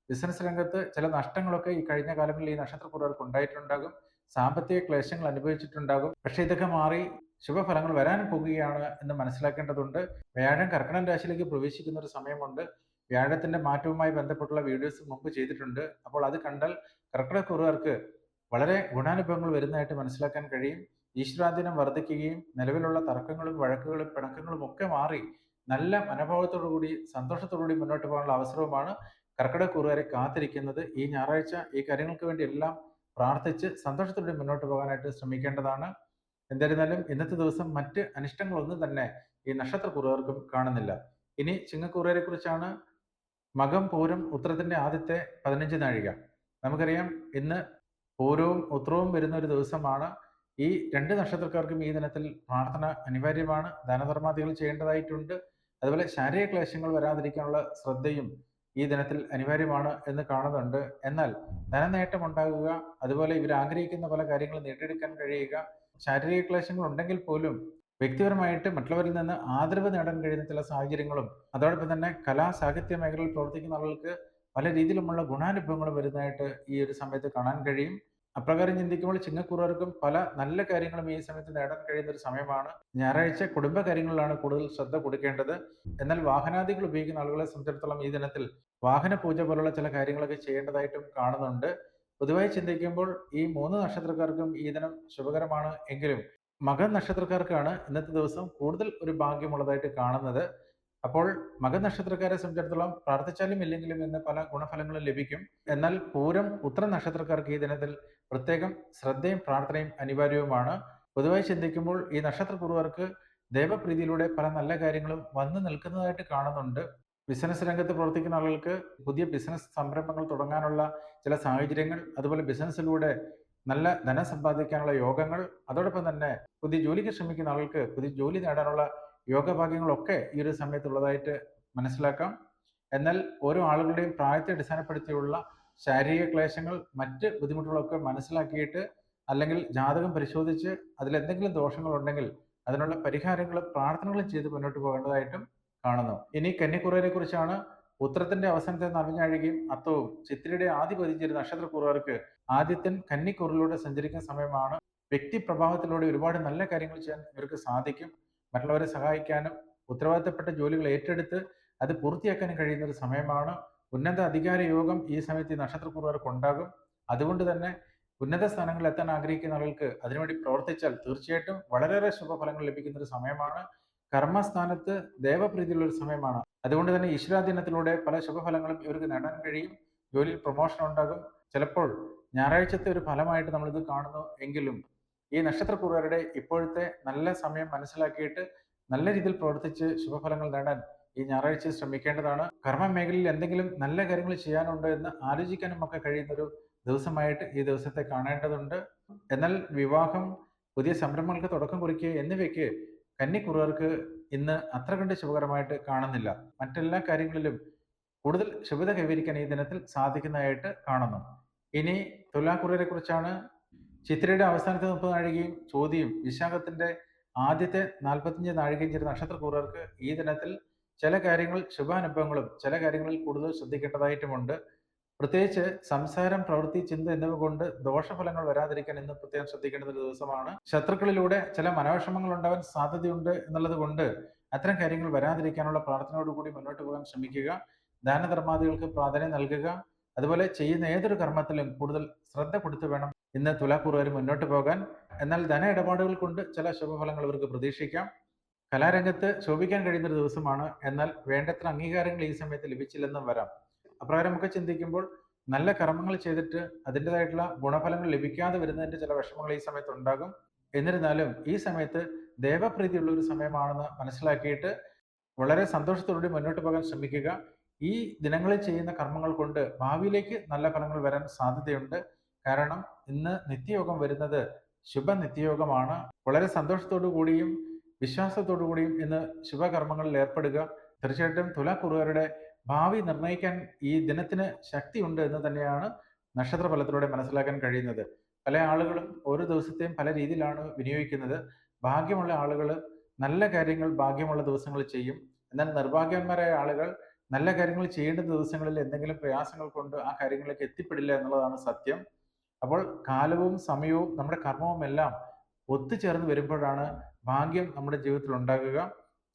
ബിസിനസ് രംഗത്ത് ചില നഷ്ടങ്ങളൊക്കെ ഈ കഴിഞ്ഞ കാലങ്ങളിൽ ഈ നക്ഷത്രക്കുറവർക്ക് ഉണ്ടായിട്ടുണ്ടാകും. സാമ്പത്തിക ക്ലേശങ്ങൾ അനുഭവിച്ചിട്ടുണ്ടാകും. പക്ഷേ ഇതൊക്കെ മാറി ശുഭഫലങ്ങൾ വരാൻ പോകുകയാണ് എന്ന് മനസ്സിലാക്കേണ്ടതുണ്ട്. വ്യാഴം കർക്കിടക രാശിയിലേക്ക് പ്രവേശിക്കുന്ന ഒരു സമയമുണ്ട്. വ്യാഴത്തിന്റെ മാറ്റവുമായി ബന്ധപ്പെട്ടുള്ള വീഡിയോസ് മുമ്പ് ചെയ്തിട്ടുണ്ട്. അപ്പോൾ അത് കണ്ടാൽ കർക്കിടക്കുറവർക്ക് വളരെ ഗുണാനുഭവങ്ങൾ വരുന്നതായിട്ട് മനസ്സിലാക്കാൻ കഴിയും. ഈശ്വരാധീനം വർദ്ധിക്കുകയും നിലവിലുള്ള തർക്കങ്ങളും വഴക്കുകളും പിണക്കങ്ങളും ഒക്കെ മാറി നല്ല മനോഭാവത്തോടുകൂടി സന്തോഷത്തോടുകൂടി മുന്നോട്ട് പോകാനുള്ള അവസരവുമാണ് കർക്കിടക കാത്തിരിക്കുന്നത്. ഈ ഞായറാഴ്ച ഈ കാര്യങ്ങൾക്ക് വേണ്ടി എല്ലാം പ്രാർത്ഥിച്ച് സന്തോഷത്തോടെ മുന്നോട്ട് പോകാനായിട്ട് ശ്രമിക്കേണ്ടതാണ്. എന്നിരുന്നാലും ഇന്നത്തെ ദിവസം മറ്റ് അനിഷ്ടങ്ങളൊന്നും തന്നെ ഈ നക്ഷത്രക്കുറുകാർക്കും കാണുന്നില്ല. ഇനി ചിങ്ങക്കൂറുകാരെ കുറിച്ചാണ് മകം പൂരം ഉത്തരത്തിന്റെ ആദ്യത്തെ പതിനഞ്ച് നാഴിക. നമുക്കറിയാം ഇന്ന് പൂരവും ഉത്രവും വരുന്ന ഒരു ദിവസമാണ്. ഈ രണ്ട് നക്ഷത്രക്കാർക്കും ഈ ദിനത്തിൽ പ്രാർത്ഥന അനിവാര്യമാണ്. ദാനധർമാദികൾ ചെയ്യേണ്ടതായിട്ടുണ്ട്. അതുപോലെ ശാരീരിക ക്ലേശങ്ങൾ വരാതിരിക്കാനുള്ള ശ്രദ്ധയും ഈ ദിനത്തിൽ അനിവാര്യമാണ് എന്ന് കാണുന്നുണ്ട്. എന്നാൽ ധനനേട്ടം ഉണ്ടാകുക അതുപോലെ ഇവർ ആഗ്രഹിക്കുന്ന പല കാര്യങ്ങളും നേടിയെടുക്കാൻ കഴിയുക ശാരീരിക ക്ലേശങ്ങൾ ഉണ്ടെങ്കിൽ പോലും വ്യക്തിപരമായിട്ട് മറ്റുള്ളവരിൽ നിന്ന് ആദരവ് നേടാൻ കഴിയുന്ന ചില സാഹചര്യങ്ങളും അതോടൊപ്പം തന്നെ കലാ സാഹിത്യ മേഖലയിൽ പ്രവർത്തിക്കുന്ന ആളുകൾക്ക് പല രീതിയിലുമുള്ള ഗുണാനുഭവങ്ങൾ വരുന്നതായിട്ട് ഈ ഒരു സമയത്ത് കാണാൻ കഴിയും. അപ്രകാരം ചിന്തിക്കുമ്പോൾ ചിങ്ങക്കുറവർക്കും പല നല്ല കാര്യങ്ങളും ഈ സമയത്ത് നേടാൻ കഴിയുന്ന ഒരു സമയമാണ്. ഞായറാഴ്ച കുടുംബ കാര്യങ്ങളിലാണ് കൂടുതൽ ശ്രദ്ധ കൊടുക്കേണ്ടത്. എന്നാൽ വാഹനാദികൾ ഉപയോഗിക്കുന്ന ആളുകളെ സംബന്ധിച്ചിടത്തോളം ഈ ദിനത്തിൽ വാഹന പൂജ പോലുള്ള ചില കാര്യങ്ങളൊക്കെ ചെയ്യേണ്ടതായിട്ടും കാണുന്നുണ്ട്. പൊതുവായി ചിന്തിക്കുമ്പോൾ ഈ മൂന്ന് നക്ഷത്രക്കാർക്കും ഈ ദിനം ശുഭകരമാണ് എങ്കിലും മകൻ നക്ഷത്രക്കാർക്കാണ് ഇന്നത്തെ ദിവസം കൂടുതൽ ഒരു ഭാഗ്യമുള്ളതായിട്ട് കാണുന്നത്. അപ്പോൾ മകൻ നക്ഷത്രക്കാരെ സംബന്ധിച്ചിടത്തോളം പ്രാർത്ഥിച്ചാലും ഇല്ലെങ്കിലും ഇന്ന് പല ഗുണഫലങ്ങളും ലഭിക്കും. എന്നാൽ പൂരം ഉത്തര നക്ഷത്രക്കാർക്ക് ഈ ദിനത്തിൽ പ്രത്യേകം ശ്രദ്ധയും പ്രാർത്ഥനയും അനിവാര്യവുമാണ്. പൊതുവായി ചിന്തിക്കുമ്പോൾ ഈ നക്ഷത്രപൂർവർക്ക് ദേവപ്രീതിയിലൂടെ പല നല്ല കാര്യങ്ങളും വന്നു നിൽക്കുന്നതായിട്ട് കാണുന്നുണ്ട്. ബിസിനസ് രംഗത്ത് പ്രവർത്തിക്കുന്ന ആളുകൾക്ക് പുതിയ ബിസിനസ് സംരംഭങ്ങൾ തുടങ്ങാനുള്ള ചില സാഹചര്യങ്ങൾ അതുപോലെ ബിസിനസ്സിലൂടെ നല്ല ധനം സമ്പാദിക്കാനുള്ള യോഗങ്ങൾ അതോടൊപ്പം തന്നെ പുതിയ ജോലിക്ക് ശ്രമിക്കുന്ന ആളുകൾക്ക് പുതിയ ജോലി നേടാനുള്ള യോഗഭാഗ്യങ്ങളൊക്കെ ഈ ഒരു സമയത്തുള്ളതായിട്ട് മനസ്സിലാക്കാം. എന്നാൽ ഓരോ ആളുകളുടെയും പ്രായത്തെ അടിസ്ഥാനപ്പെടുത്തിയുള്ള ശാരീരിക ക്ലേശങ്ങൾ മറ്റ് ബുദ്ധിമുട്ടുകളൊക്കെ മനസ്സിലാക്കിയിട്ട് അല്ലെങ്കിൽ ജാതകം പരിശോധിച്ച് അതിലെന്തെങ്കിലും ദോഷങ്ങളുണ്ടെങ്കിൽ അതിനുള്ള പരിഹാരങ്ങളും പ്രാർത്ഥനകളും ചെയ്ത് മുന്നോട്ട് പോകേണ്ടതായിട്ടും കാണുന്നു. ഇനി കന്നിക്കുറയെ കുറിച്ചാണ് ഉത്തരത്തിന്റെ അവസാനത്തെ നനഞ്ഞാഴുകയും അത്തവും ചിത്രയുടെ ആദ്യ പതിഞ്ചൊരു നക്ഷത്രക്കുറവർക്ക് ആദ്യത്തൻ കന്നിക്കുറിലൂടെ സഞ്ചരിക്കുന്ന സമയമാണ് വ്യക്തി പ്രഭാവത്തിലൂടെ ഒരുപാട് നല്ല കാര്യങ്ങൾ ചെയ്യാൻ ഇവർക്ക് സാധിക്കും. മറ്റുള്ളവരെ സഹായിക്കാനും ഉത്തരവാദിത്തപ്പെട്ട ജോലികൾ ഏറ്റെടുത്ത് അത് പൂർത്തിയാക്കാനും കഴിയുന്ന ഒരു സമയമാണ്. ഉന്നത അധികാര യോഗം ഈ സമയത്ത് നക്ഷത്രക്കുറവർക്ക് ഉണ്ടാകും അതുകൊണ്ട് തന്നെ ഉന്നത സ്ഥാനങ്ങളിൽ എത്താൻ ആഗ്രഹിക്കുന്ന ആളുകൾക്ക് അതിനുവേണ്ടി പ്രവർത്തിച്ചാൽ തീർച്ചയായിട്ടും വളരെയേറെ ശുഭഫലങ്ങൾ ലഭിക്കുന്ന ഒരു സമയമാണ്. കർമ്മസ്ഥാനത്ത് ദേവപ്രീതിയുള്ള ഒരു സമയമാണ്. അതുകൊണ്ട് തന്നെ ഈശ്വരാധീനത്തിലൂടെ പല ശുഭഫലങ്ങളും ഇവർക്ക് നേടാൻ കഴിയും. ജോലിയിൽ പ്രൊമോഷൻ ഉണ്ടാകും. ചിലപ്പോൾ ഞായറാഴ്ചത്തെ ഒരു ഫലമായിട്ട് നമ്മളിത് കാണുന്നു എങ്കിലും ഈ നക്ഷത്രക്കുറവരുടെ ഇപ്പോഴത്തെ നല്ല സമയം മനസ്സിലാക്കിയിട്ട് നല്ല രീതിയിൽ പ്രവർത്തിച്ച് ശുഭഫലങ്ങൾ നേടാൻ ഈ ഞായറാഴ്ച ശ്രമിക്കേണ്ടതാണ്. കർമ്മ മേഖലയിൽ എന്തെങ്കിലും നല്ല കാര്യങ്ങൾ ചെയ്യാനുണ്ടോ എന്ന് ആലോചിക്കാനും ഒക്കെ കഴിയുന്നൊരു ദിവസമായിട്ട് ഈ ദിവസത്തെ കാണേണ്ടതുണ്ട്. എന്നാൽ വിവാഹം പുതിയ സംരംഭങ്ങൾക്ക് തുടക്കം കുറിക്കുക എന്നിവയ്ക്ക് കന്നിക്കുറുകാർക്ക് ഇന്ന് അത്ര കണ്ട് ശുഭകരമായിട്ട് കാണുന്നില്ല. മറ്റെല്ലാ കാര്യങ്ങളിലും കൂടുതൽ ശുഭത കൈവരിക്കാൻ ഈ ദിനത്തിൽ സാധിക്കുന്നതായിട്ട് കാണുന്നു. ഇനി തുലാക്കുറിയരെ കുറിച്ചാണ് ചിത്രയുടെ അവസാനത്തെ മുപ്പത് നാഴികയും ചോദ്യം വിശാഖത്തിന്റെ ആദ്യത്തെ നാൽപ്പത്തിയഞ്ച് നാഴികയും ചേരുന്ന നക്ഷത്രക്കൂറുകാർക്ക് ഈ ദിനത്തിൽ ചില കാര്യങ്ങൾ ശുഭാനുഭവങ്ങളും ചില കാര്യങ്ങളിൽ കൂടുതൽ ശ്രദ്ധിക്കേണ്ടതായിട്ടുമുണ്ട്. പ്രത്യേകിച്ച് സംസാരം പ്രവൃത്തി ചിന്ത എന്നിവ കൊണ്ട് ദോഷഫലങ്ങൾ വരാതിരിക്കാൻ ഇന്ന് പ്രത്യേകം ശ്രദ്ധിക്കേണ്ട ഒരു ദിവസമാണ്. ശത്രുക്കളിലൂടെ ചില മനോവിഷമങ്ങൾ ഉണ്ടാവാൻ സാധ്യതയുണ്ട് എന്നുള്ളത് കൊണ്ട് അത്തരം കാര്യങ്ങൾ വരാതിരിക്കാനുള്ള പ്രാർത്ഥനയോടുകൂടി മുന്നോട്ട് പോകാൻ ശ്രമിക്കുക. ദാനധർമാദികൾക്ക് പ്രാധാന്യം നൽകുക. അതുപോലെ ചെയ്യുന്ന ഏതൊരു കർമ്മത്തിലും കൂടുതൽ ശ്രദ്ധ കൊടുത്തു വേണം ഇന്ന് തുലാക്കൂറുകാർ മുന്നോട്ട് പോകാൻ. എന്നാൽ ധന ഇടപാടുകൾ കൊണ്ട് ചില ശുഭഫലങ്ങൾ ഇവർക്ക് പ്രതീക്ഷിക്കാം. കലാരംഗത്ത് ശോഭിക്കാൻ കഴിയുന്ന ഒരു ദിവസമാണ്. എന്നാൽ വേണ്ടത്ര അംഗീകാരങ്ങൾ ഈ സമയത്ത് ലഭിച്ചില്ലെന്നും വരാം. അപ്രകാരമൊക്കെ ചിന്തിക്കുമ്പോൾ നല്ല കർമ്മങ്ങൾ ചെയ്തിട്ട് അതിന്റെതായിട്ടുള്ള ഗുണഫലങ്ങൾ ലഭിക്കാതെ വരുന്നതിന്റെ ചില വിഷമങ്ങൾ ഈ സമയത്ത് ഉണ്ടാകും. എന്നിരുന്നാലും ഈ സമയത്ത് ദേവപ്രീതിയുള്ള ഒരു സമയമാണെന്ന് മനസ്സിലാക്കിയിട്ട് വളരെ സന്തോഷത്തോടുകൂടി മുന്നോട്ട് പോകാൻ ശ്രമിക്കുക. ഈ ദിനങ്ങളിൽ ചെയ്യുന്ന കർമ്മങ്ങൾ കൊണ്ട് ഭാവിയിലേക്ക് നല്ല ഫലങ്ങൾ വരാൻ സാധ്യതയുണ്ട്. കാരണം ഇന്ന് നിത്യയോഗം വരുന്നത് ശുഭ നിത്യയോഗമാണ് വളരെ സന്തോഷത്തോടു കൂടിയും വിശ്വാസത്തോടു കൂടിയും ഇന്ന് ശുഭകർമ്മങ്ങളിൽ ഏർപ്പെടുക. തീർച്ചയായിട്ടും തുലാക്കുറുകാരുടെ ഭാവി നിർണയിക്കാൻ ഈ ദിനത്തിന് ശക്തിയുണ്ട് എന്ന് തന്നെയാണ് നക്ഷത്ര ഫലത്തിലൂടെ മനസ്സിലാക്കാൻ കഴിയുന്നത്. പല ആളുകളും ഓരോ ദിവസത്തെയും പല രീതിയിലാണ് വിനിയോഗിക്കുന്നത്. ഭാഗ്യമുള്ള ആളുകൾ നല്ല കാര്യങ്ങൾ ഭാഗ്യമുള്ള ദിവസങ്ങൾ ചെയ്യും. എന്നാൽ നിർഭാഗ്യന്മാരായ ആളുകൾ നല്ല കാര്യങ്ങൾ ചെയ്യേണ്ട ദിവസങ്ങളിൽ എന്തെങ്കിലും പ്രയാസങ്ങൾ കൊണ്ട് ആ കാര്യങ്ങളിലേക്ക് എത്തിപ്പെടില്ല എന്നുള്ളതാണ് സത്യം. അപ്പോൾ കാലവും സമയവും നമ്മുടെ കർമ്മവും എല്ലാം ഒത്തുചേർന്ന് വരുമ്പോഴാണ് ഭാഗ്യം നമ്മുടെ ജീവിതത്തിൽ ഉണ്ടാകുക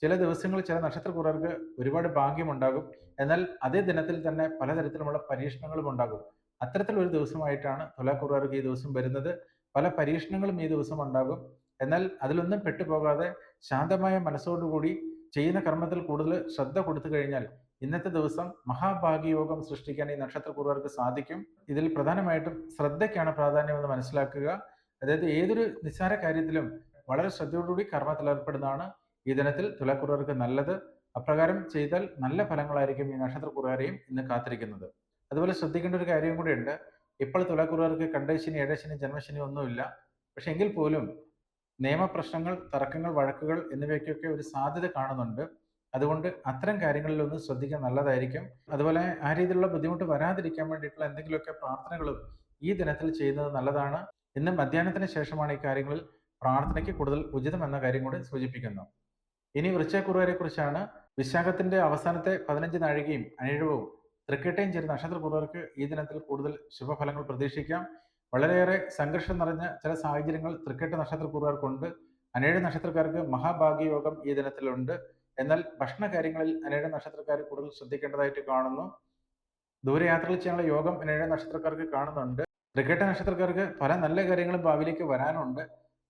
ചില ദിവസങ്ങളിൽ ചില നക്ഷത്രക്കുറർക്ക് ഒരുപാട് ഭാഗ്യം ഉണ്ടാകും എന്നാൽ അതേ ദിനത്തിൽ തന്നെ പലതരത്തിലുമുള്ള പരീക്ഷണങ്ങളും ഉണ്ടാകും. അത്തരത്തിലൊരു ദിവസമായിട്ടാണ് തുലാക്കുറർക്ക് ഈ ദിവസം വരുന്നത്. പല പരീക്ഷണങ്ങളും ഈ ദിവസം ഉണ്ടാകും. എന്നാൽ അതിലൊന്നും പെട്ടുപോകാതെ ശാന്തമായ മനസ്സോടുകൂടി ചെയ്യുന്ന കർമ്മത്തിൽ കൂടുതൽ ശ്രദ്ധ കൊടുത്തു കഴിഞ്ഞാൽ ഇന്നത്തെ ദിവസം മഹാഭാഗ്യയോഗം സൃഷ്ടിക്കാൻ ഈ നക്ഷത്രക്കുറവർക്ക് സാധിക്കും. ഇതിൽ പ്രധാനമായിട്ടും ശ്രദ്ധയ്ക്കാണ് പ്രാധാന്യം എന്ന് മനസ്സിലാക്കുക. അതായത് ഏതൊരു നിസ്സാര കാര്യത്തിലും വളരെ ശ്രദ്ധയോടുകൂടി കർമ്മത്തിൽ ഏർപ്പെടുന്നതാണ്. ഈ ദിനത്തിൽ തുലാക്കുറവർക്ക് നല്ലത്. അപ്രകാരം ചെയ്താൽ നല്ല ഫലങ്ങളായിരിക്കും ഈ നക്ഷത്ര നക്ഷത്രക്കുറവരെയും ഇന്ന് കാത്തിരിക്കുന്നത്. അതുപോലെ ശ്രദ്ധിക്കേണ്ട ഒരു കാര്യം ഉണ്ട്. ഇപ്പോൾ തുലാക്കുറവർക്ക് കണ്ടശനി ഏഴശനി ജന്മശനി ഒന്നുമില്ല. പക്ഷെ എങ്കിൽ പോലും നിയമപ്രശ്നങ്ങൾ തർക്കങ്ങൾ വഴക്കുകൾ എന്നിവയ്ക്കൊക്കെ ഒരു സാധ്യത കാണുന്നുണ്ട്. അതുകൊണ്ട് അത്തരം കാര്യങ്ങളിലൊന്ന് ശ്രദ്ധിക്കാൻ നല്ലതായിരിക്കും. അതുപോലെ ആ രീതിയിലുള്ള ബുദ്ധിമുട്ട് വരാതിരിക്കാൻ വേണ്ടിയിട്ടുള്ള എന്തെങ്കിലുമൊക്കെ പ്രാർത്ഥനകളും ഈ ദിനത്തിൽ ചെയ്യുന്നത് നല്ലതാണ്. ഇന്ന് മധ്യാഹ്നത്തിന് ശേഷമാണ് ഈ കാര്യങ്ങളിൽ പ്രാർത്ഥനയ്ക്ക് കൂടുതൽ ഉചിതം എന്ന കാര്യം കൂടി സൂചിപ്പിക്കുന്നു. ഇനി വൃശ്ചക്കുറുവരെ കുറിച്ചാണ് വിശാഖത്തിന്റെ അവസാനത്തെ പതിനഞ്ച് നാഴികയും അനിഴവും തൃക്കേട്ടയും ചേരുന്ന നക്ഷത്രപൂർവർക്ക് ഈ ദിനത്തിൽ കൂടുതൽ ശുഭഫലങ്ങൾ പ്രതീക്ഷിക്കാം. വളരെയേറെ സംഘർഷം നിറഞ്ഞ ചില സാഹചര്യങ്ങൾ തൃക്കേട്ട നക്ഷത്രപൂർവർക്കുണ്ട് അനേഴ് നക്ഷത്രക്കാർക്ക് മഹാഭാഗ്യയോഗം ഈ ദിനത്തിലുണ്ട്. എന്നാൽ ഭക്ഷണ കാര്യങ്ങളിൽ അനേഴ് നക്ഷത്രക്കാർ കൂടുതൽ ശ്രദ്ധിക്കേണ്ടതായിട്ട് കാണുന്നു. ദൂരയാത്രകൾ ചെയ്യാനുള്ള യോഗം അനേഴ് നക്ഷത്രക്കാർക്ക് കാണുന്നുണ്ട്. തൃക്കേട്ട നക്ഷത്രക്കാർക്ക് പല നല്ല കാര്യങ്ങളും ഭാവിയിലേക്ക് വരാനുണ്ട്.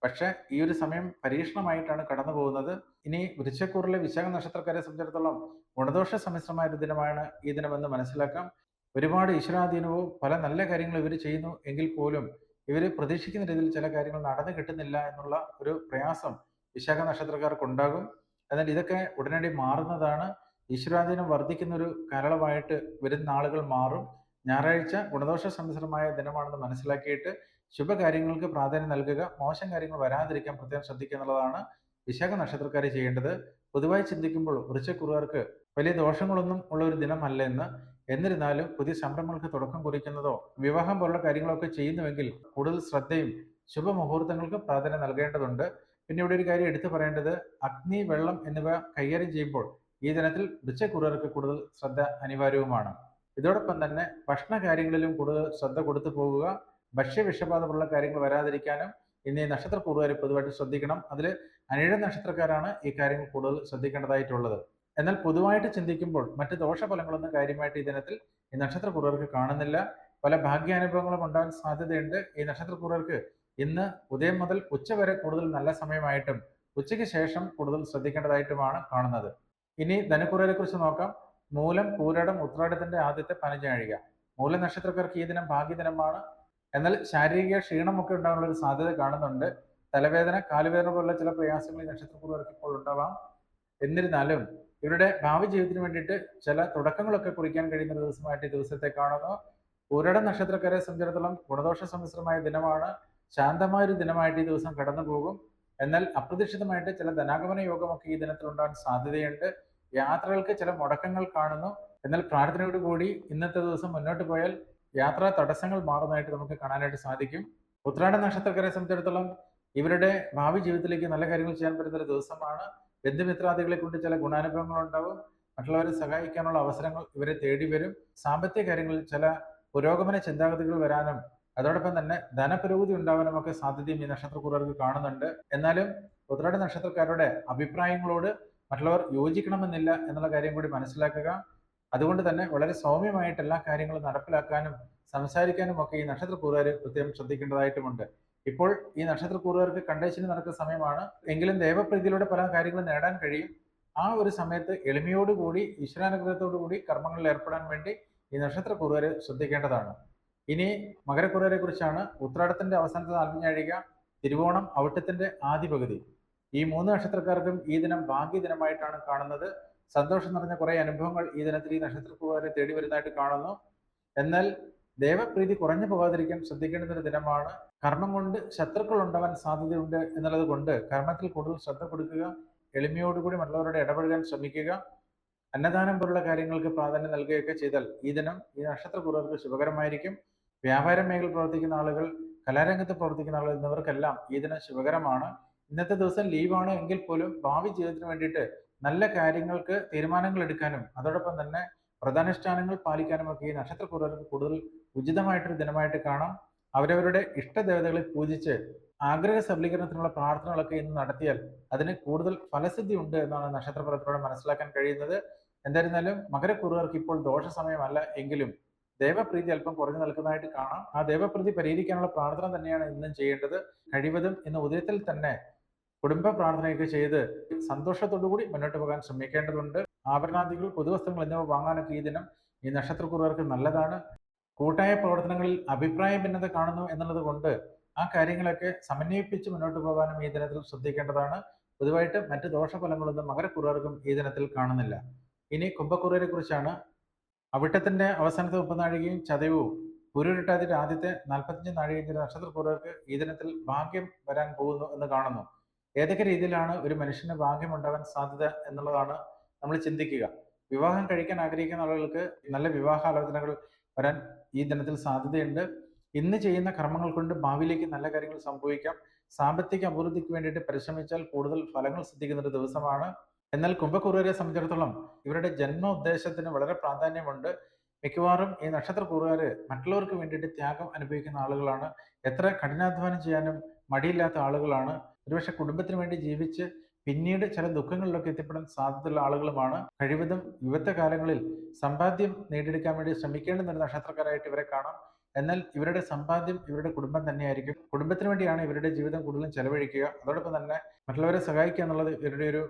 പക്ഷെ ഈ ഒരു സമയം പരീക്ഷണമായിട്ടാണ് കടന്നു പോകുന്നത്. ഇനി വൃശ്ചക്കൂറിലെ വിശാഖ നക്ഷത്രക്കാരെ സംബന്ധിച്ചിടത്തോളം ഗുണദോഷ സമ്മിശ്രമായ ഒരു ദിനമാണ് ഈ ദിനമെന്ന് മനസ്സിലാക്കാം. ഒരുപാട് ഈശ്വരാധീനവും പല നല്ല കാര്യങ്ങളും ഇവർ ചെയ്യുന്നു എങ്കിൽ പോലും ഇവർ പ്രതീക്ഷിക്കുന്ന രീതിയിൽ ചില കാര്യങ്ങൾ നടന്നു കിട്ടുന്നില്ല എന്നുള്ള ഒരു പ്രയാസം വിശാഖ നക്ഷത്രക്കാർക്ക് ഉണ്ടാകും എന്നാൽ ഇതൊക്കെ ഉടനടി മാറുന്നതാണ്. ഈശ്വരാധീനം വർദ്ധിക്കുന്ന ഒരു കാലളവായിട്ട് വരുന്ന ആളുകൾ മാറും. ഞായറാഴ്ച ഗുണദോഷ സമ്മിശ്രമായ ദിനമാണെന്ന് മനസ്സിലാക്കിയിട്ട് ശുഭകാര്യങ്ങൾക്ക് പ്രാധാന്യം നൽകുക മോശം കാര്യങ്ങൾ വരാതിരിക്കാൻ പ്രത്യേകം ശ്രദ്ധിക്കുക എന്നുള്ളതാണ് വിശാഖ നക്ഷത്രക്കാർ ചെയ്യേണ്ടത്. പൊതുവായി ചിന്തിക്കുമ്പോൾ വൃശ്ചക്കുറുകാർക്ക് വലിയ ദോഷങ്ങളൊന്നും ഉള്ള ഒരു ദിനമല്ല എന്ന് എന്നിരുന്നാലും പുതിയ സംരംഭങ്ങൾക്ക് തുടക്കം കുറിക്കുന്നതോ വിവാഹം പോലുള്ള കാര്യങ്ങളൊക്കെ ചെയ്യുന്നുവെങ്കിൽ കൂടുതൽ ശ്രദ്ധയും ശുഭമുഹൂർത്തങ്ങൾക്ക് പ്രാധാന്യം നൽകേണ്ടതുണ്ട്. പിന്നെ ഇവിടെ ഒരു കാര്യം എടുത്തു പറയേണ്ടത് അഗ്നി വെള്ളം എന്നിവ കൈകാര്യം ചെയ്യുമ്പോൾ ഈ ദിനത്തിൽ വൃശ്ചക്കുറുകാർക്ക് കൂടുതൽ ശ്രദ്ധ അനിവാര്യവുമാണ്. ഇതോടൊപ്പം തന്നെ ഭക്ഷണ കാര്യങ്ങളിലും കൂടുതൽ ശ്രദ്ധ കൊടുത്തു പോകുക ഭക്ഷ്യ വിഷബാധ പോലുള്ള കാര്യങ്ങൾ വരാതിരിക്കാനും ഇന്ന് ഈ നക്ഷത്രപൂർവരെ പൊതുവായിട്ട് ശ്രദ്ധിക്കണം. അതിൽ അനിഴ നക്ഷത്രക്കാരാണ് ഈ കാര്യങ്ങൾ കൂടുതൽ ശ്രദ്ധിക്കേണ്ടതായിട്ടുള്ളത്. എന്നാൽ പൊതുവായിട്ട് ചിന്തിക്കുമ്പോൾ മറ്റ് ദോഷഫലങ്ങളൊന്നും കാര്യമായിട്ട് ഈ ദിനത്തിൽ ഈ നക്ഷത്ര നക്ഷത്രപൂർവർക്ക് കാണുന്നില്ല. പല ഭാഗ്യാനുഭവങ്ങളും ഉണ്ടാകാൻ സാധ്യതയുണ്ട്. ഈ നക്ഷത്ര നക്ഷത്രപൂർവർക്ക് ഇന്ന് ഉദയം മുതൽ ഉച്ച വരെ കൂടുതൽ നല്ല സമയമായിട്ടും ഉച്ചയ്ക്ക് ശേഷം കൂടുതൽ ശ്രദ്ധിക്കേണ്ടതായിട്ടുമാണ് കാണുന്നത്. ഇനി ധനക്കുറയെ കുറിച്ച് നോക്കാം. മൂലം പൂരടം ഉത്രാടത്തിന്റെ ആദ്യത്തെ പനഞ്ചാഴിക മൂല നക്ഷത്രക്കാർക്ക് ഈ ദിനം ഭാഗ്യദിനമാണ്. എന്നാൽ ശാരീരിക ക്ഷീണമൊക്കെ ഉണ്ടാകാനുള്ള ഒരു സാധ്യത കാണുന്നുണ്ട്. തലവേദന കാലുവേദന പോലുള്ള ചില പ്രയാസങ്ങൾ ഈ ഇപ്പോൾ ഉണ്ടാവാം. എന്നിരുന്നാലും ഇവരുടെ ഭാവി ജീവിതത്തിന് വേണ്ടിയിട്ട് ചില തുടക്കങ്ങളൊക്കെ കുറിക്കാൻ കഴിയുന്ന ദിവസമായിട്ട് ദിവസത്തെ കാണുന്നു. പൂരട നക്ഷത്രക്കാരെ സംബന്ധിച്ചിടത്തോളം ഗുണദോഷ സമ്മിശ്രമായ ദിനമാണ്. ശാന്തമായ ഒരു ദിനമായിട്ട് ഈ ദിവസം കടന്നു പോകും. എന്നാൽ അപ്രതീക്ഷിതമായിട്ട് ചില ധനാഗമന യോഗമൊക്കെ ഈ ദിനത്തിൽ ഉണ്ടാകാൻ സാധ്യതയുണ്ട്. യാത്രകൾക്ക് ചില മുടക്കങ്ങൾ കാണുന്നു. എന്നാൽ പ്രാർത്ഥനയോട് കൂടി ഇന്നത്തെ ദിവസം മുന്നോട്ട് പോയാൽ യാത്രാ തടസ്സങ്ങൾ മാറുന്നതായിട്ട് നമുക്ക് കാണാനായിട്ട് സാധിക്കും. ഉത്രാട നക്ഷത്രക്കാരെ സംബന്ധിച്ചിടത്തോളം ഇവരുടെ ഭാവി ജീവിതത്തിലേക്ക് നല്ല കാര്യങ്ങൾ ചെയ്യാൻ പറ്റുന്ന ഒരു ദിവസമാണ്. ബന്ധുമിത്രാദികളെ കൊണ്ട് ചില ഗുണാനുഭവങ്ങൾ ഉണ്ടാവും. മറ്റുള്ളവരെ സഹായിക്കാനുള്ള അവസരങ്ങൾ ഇവരെ തേടി വരും. സാമ്പത്തിക കാര്യങ്ങളിൽ ചില പുരോഗമന ചിന്താഗതികൾ വരാനും അതോടൊപ്പം തന്നെ ധനപുരോഗതി ഉണ്ടാവാനും ഒക്കെ സാധ്യതയും ഈ നക്ഷത്രക്കുറവർക്ക് കാണുന്നുണ്ട്. എന്നാലും ഉത്രാട നക്ഷത്രക്കാരുടെ അഭിപ്രായങ്ങളോട് മറ്റുള്ളവർ യോജിക്കണമെന്നില്ല എന്നുള്ള കാര്യം കൂടി മനസ്സിലാക്കുക. അതുകൊണ്ട് തന്നെ വളരെ സൗമ്യമായിട്ട് എല്ലാ കാര്യങ്ങളും നടപ്പിലാക്കാനും സംസാരിക്കാനും ഒക്കെ ഈ നക്ഷത്രക്കൂറുകാർ പ്രത്യേകം ശ്രദ്ധിക്കേണ്ടതായിട്ടുമുണ്ട്. ഇപ്പോൾ ഈ നക്ഷത്രക്കൂറുകാർക്ക് കണ്ടേശിന് നടക്കുന്ന സമയമാണ്. എങ്കിലും ദേവപ്രീതിയിലൂടെ പല കാര്യങ്ങളും നേടാൻ കഴിയും. ആ ഒരു സമയത്ത് എളിമയോടുകൂടി ഈശ്വരാനുഗ്രഹത്തോടുകൂടി കർമ്മങ്ങളിൽ ഏർപ്പെടാൻ വേണ്ടി ഈ നക്ഷത്രക്കൂറുകാർ ശ്രദ്ധിക്കേണ്ടതാണ്. ഇനി മകരക്കുറുകാരെ കുറിച്ചാണ് ഉത്രാടത്തിന്റെ അവസാനത്തെ നാൽപ്പഞ്ഞാഴിക തിരുവോണം ഔട്ടത്തിന്റെ ആദ്യ പകുതി ഈ മൂന്ന് നക്ഷത്രക്കാർക്കും ഈ ദിനം ഭാഗ്യ ദിനമായിട്ടാണ് കാണുന്നത്. സന്തോഷം നിറഞ്ഞ കുറെ അനുഭവങ്ങൾ ഈ ദിനത്തിൽ ഈ നക്ഷത്രക്കുകാരെ തേടി വരുന്നതായിട്ട് കാണുന്നു. എന്നാൽ ദേവപ്രീതി കുറഞ്ഞു പോകാതിരിക്കാൻ ശ്രദ്ധിക്കേണ്ടുന്ന ഒരു ദിനമാണ്. കർമ്മം കൊണ്ട് ശത്രുക്കൾ ഉണ്ടാവാൻ സാധ്യതയുണ്ട് എന്നുള്ളത് കൊണ്ട് കർമ്മത്തിൽ കൂടുതൽ ശ്രദ്ധ കൊടുക്കുക എളിമയോടുകൂടി മറ്റുള്ളവരോട് ഇടപഴകാൻ ശ്രമിക്കുക അന്നദാനം പോലുള്ള കാര്യങ്ങൾക്ക് പ്രാധാന്യം നൽകുകയൊക്കെ ചെയ്താൽ ഈ ദിനം ഈ നക്ഷത്രക്കുറവർക്ക് ശുഭകരമായിരിക്കും. വ്യാപാര മേഖല പ്രവർത്തിക്കുന്ന ആളുകൾ കലാരംഗത്ത് പ്രവർത്തിക്കുന്ന ആളുകൾ എന്നിവർക്കെല്ലാം ഈ ദിനം ശുഭകരമാണ്. ഇന്നത്തെ ദിവസം ലീവാണ് എങ്കിൽ പോലും ഭാവി ജീവിതത്തിന് വേണ്ടിയിട്ട് നല്ല കാര്യങ്ങൾക്ക് തീരുമാനങ്ങൾ എടുക്കാനും അതോടൊപ്പം തന്നെ പ്രധാനുഷ്ഠാനങ്ങൾ പാലിക്കാനും ഒക്കെ ഈ നക്ഷത്രക്കുറവർക്ക് കൂടുതൽ ഉചിതമായിട്ടൊരു ദിനമായിട്ട് കാണാം. അവരവരുടെ ഇഷ്ടദേവതകളെ പൂജിച്ച് ആഗ്രഹ സബലീകരണത്തിനുള്ള പ്രാർത്ഥനകളൊക്കെ ഇന്ന് നടത്തിയാൽ അതിന് കൂടുതൽ ഫലസിദ്ധി ഉണ്ട് എന്നാണ് നക്ഷത്രഫലത്തിലൂടെ മനസ്സിലാക്കാൻ കഴിയുന്നത്. എന്തായിരുന്നാലും മകരക്കുറുകാർക്ക് ഇപ്പോൾ ദോഷ സമയമല്ല എങ്കിലും ദേവപ്രീതി അല്പം കുറഞ്ഞു നിൽക്കുന്നതായിട്ട് കാണാം. ആ ദേവപ്രീതി പരിഹരിക്കാനുള്ള പ്രാർത്ഥന തന്നെയാണ് ഇന്നും ചെയ്യേണ്ടത്. കഴിവതും ഇന്ന് ഉദയത്തിൽ തന്നെ കുടുംബ പ്രാർത്ഥനയൊക്കെ ചെയ്ത് സന്തോഷത്തോടുകൂടി മുന്നോട്ട് പോകാൻ ശ്രമിക്കേണ്ടതുണ്ട്. ആഭരണാദികൾ പുതുവസ്ത്രങ്ങൾ എന്നിവ വാങ്ങാനൊക്കെ ഈ ദിനം ഈ നക്ഷത്രക്കുറവർക്ക് നല്ലതാണ്. കൂട്ടായ പ്രവർത്തനങ്ങളിൽ അഭിപ്രായ ഭിന്നത കാണുന്നു എന്നുള്ളത് കൊണ്ട് ആ കാര്യങ്ങളൊക്കെ സമന്വയിപ്പിച്ച് മുന്നോട്ട് പോകാനും ഈ ദിനത്തിൽ ശ്രദ്ധിക്കേണ്ടതാണ്. പൊതുവായിട്ട് മറ്റ് ദോഷഫലങ്ങളൊന്നും മകരക്കുറവർക്കും ഈ ദിനത്തിൽ കാണുന്നില്ല. ഇനി കുംഭക്കുറവരെ കുറിച്ചാണ് അവിട്ടത്തിന്റെ അവസാനത്തെ മുപ്പനാഴികയും ചതയവും പുരുരുട്ടാതിന്റെ ആദ്യത്തെ നാൽപ്പത്തിയഞ്ച് നാഴികയും നക്ഷത്രക്കുറവർക്ക് ഈ ദിനത്തിൽ ഭാഗ്യം വരാൻ പോകുന്നു എന്ന് കാണുന്നു. ഏതൊക്കെ രീതിയിലാണ് ഒരു മനുഷ്യന് ഭാഗ്യം ഉണ്ടാകാൻ സാധ്യത എന്നുള്ളതാണ് നമ്മൾ ചിന്തിക്കുക. വിവാഹം കഴിക്കാൻ ആഗ്രഹിക്കുന്ന ആളുകൾക്ക് നല്ല വിവാഹാലോചനകൾ വരാൻ ഈ ദിനത്തിൽ സാധ്യതയുണ്ട്. ഇന്ന് ചെയ്യുന്ന കർമ്മങ്ങൾ കൊണ്ട് ഭാവിയിലേക്ക് നല്ല കാര്യങ്ങൾ സംഭവിക്കാം. സാമ്പത്തിക അഭിവൃദ്ധിക്ക് വേണ്ടിയിട്ട് പരിശ്രമിച്ചാൽ കൂടുതൽ ഫലങ്ങൾ സിദ്ധിക്കുന്ന ഒരു ദിവസമാണ്. എന്നാൽ കുംഭക്കുറുവരെ സംബന്ധിച്ചിടത്തോളം ഇവരുടെ ജന്മ ഉദ്ദേശത്തിന് വളരെ പ്രാധാന്യമുണ്ട്. മിക്കവാറും ഈ നക്ഷത്ര കുറുകാര് മറ്റുള്ളവർക്ക് വേണ്ടിയിട്ട് ത്യാഗം അനുഭവിക്കുന്ന ആളുകളാണ്. എത്ര കഠിനാധ്വാനം ചെയ്യാനും മടിയില്ലാത്ത ആളുകളാണ്. ഒരുപക്ഷെ കുടുംബത്തിന് വേണ്ടി ജീവിച്ച് പിന്നീട് ചില ദുഃഖങ്ങളിലൊക്കെ എത്തിപ്പെടാൻ സാധ്യതയുള്ള ആളുകളുമാണ്. കഴിവതും യുവത്വ കാലങ്ങളിൽ സമ്പാദ്യം നേടിയെടുക്കാൻ വേണ്ടി ശ്രമിക്കേണ്ടുന്ന ഒരു നക്ഷത്രക്കാരായിട്ട് ഇവരെ കാണാം. എന്നാൽ ഇവരുടെ സമ്പാദ്യം ഇവരുടെ കുടുംബം തന്നെയായിരിക്കും. കുടുംബത്തിന് വേണ്ടിയാണ് ഇവരുടെ ജീവിതം കൂടുതലും ചെലവഴിക്കുക. അതോടൊപ്പം തന്നെ മറ്റുള്ളവരെ സഹായിക്കുക എന്നുള്ളത് ഇവരുടെ ഒരു